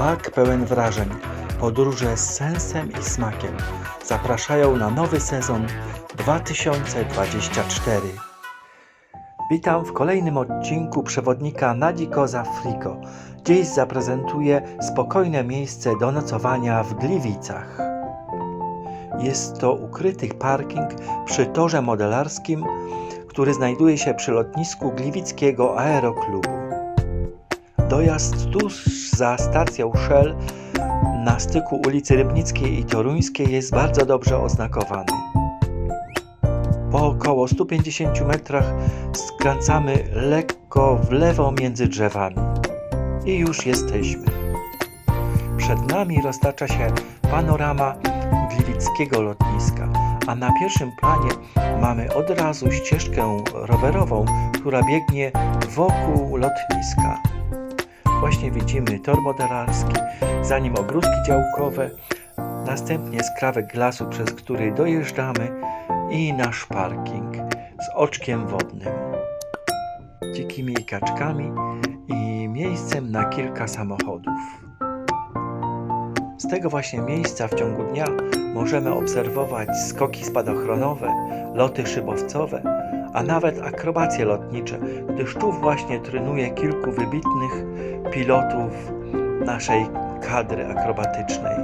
Bak pełen wrażeń, podróże z sensem i smakiem zapraszają na nowy sezon 2024. Witam w kolejnym odcinku przewodnika Nadzikoza Friko. Dziś zaprezentuję spokojne miejsce do nocowania w Gliwicach. Jest to ukryty parking przy torze modelarskim, który znajduje się przy lotnisku Gliwickiego Aeroklubu. Dojazd tuż za stacją Shell na styku ulicy Rybnickiej i Toruńskiej jest bardzo dobrze oznakowany. Po około 150 metrach skręcamy lekko w lewo między drzewami. I już jesteśmy. Przed nami roztacza się panorama gliwickiego lotniska, a na pierwszym planie mamy od razu ścieżkę rowerową, która biegnie wokół lotniska. Właśnie widzimy tor modelarski, za nim ogródki działkowe, następnie skrawek lasu, przez który dojeżdżamy i nasz parking z oczkiem wodnym, dzikimi kaczkami i miejscem na kilka samochodów. Z tego właśnie miejsca w ciągu dnia możemy obserwować skoki spadochronowe, loty szybowcowe, a nawet akrobacje lotnicze, gdyż tu właśnie trenuje kilku wybitnych pilotów naszej kadry akrobatycznej.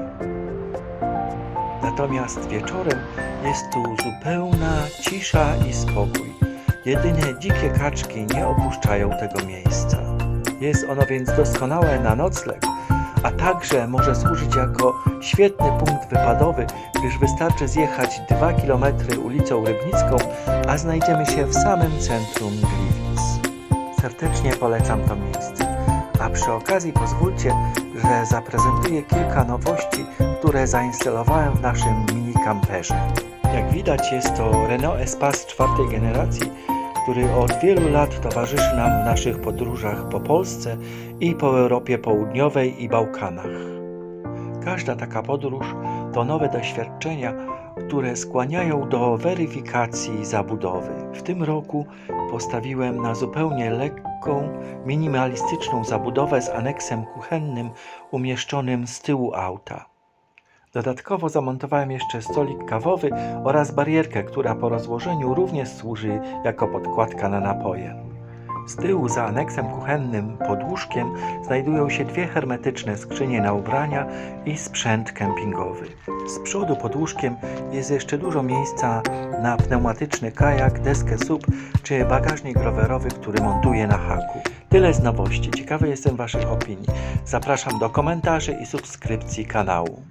Natomiast wieczorem jest tu zupełna cisza i spokój. Jedynie dzikie kaczki nie opuszczają tego miejsca. Jest ono więc doskonałe na nocleg, a także może służyć jako świetny punkt wypadowy, gdyż wystarczy zjechać 2 km ulicą Rybnicką, a znajdziemy się w samym centrum Gliwic. Serdecznie polecam to miejsce. A przy okazji pozwólcie, że zaprezentuję kilka nowości, które zainstalowałem w naszym mini kamperze. Jak widać jest to Renault Espace czwartej generacji, który od wielu lat towarzyszy nam w naszych podróżach po Polsce i po Europie Południowej i Bałkanach. Każda taka podróż to nowe doświadczenia, które skłaniają do weryfikacji zabudowy. W tym roku postawiłem na zupełnie lekką, minimalistyczną zabudowę z aneksem kuchennym umieszczonym z tyłu auta. Dodatkowo zamontowałem jeszcze stolik kawowy oraz barierkę, która po rozłożeniu również służy jako podkładka na napoje. Z tyłu za aneksem kuchennym pod łóżkiem znajdują się dwie hermetyczne skrzynie na ubrania i sprzęt kempingowy. Z przodu pod łóżkiem jest jeszcze dużo miejsca na pneumatyczny kajak, deskę SUP czy bagażnik rowerowy, który montuję na haku. Tyle z nowości. Ciekawy jestem Waszych opinii. Zapraszam do komentarzy i subskrypcji kanału.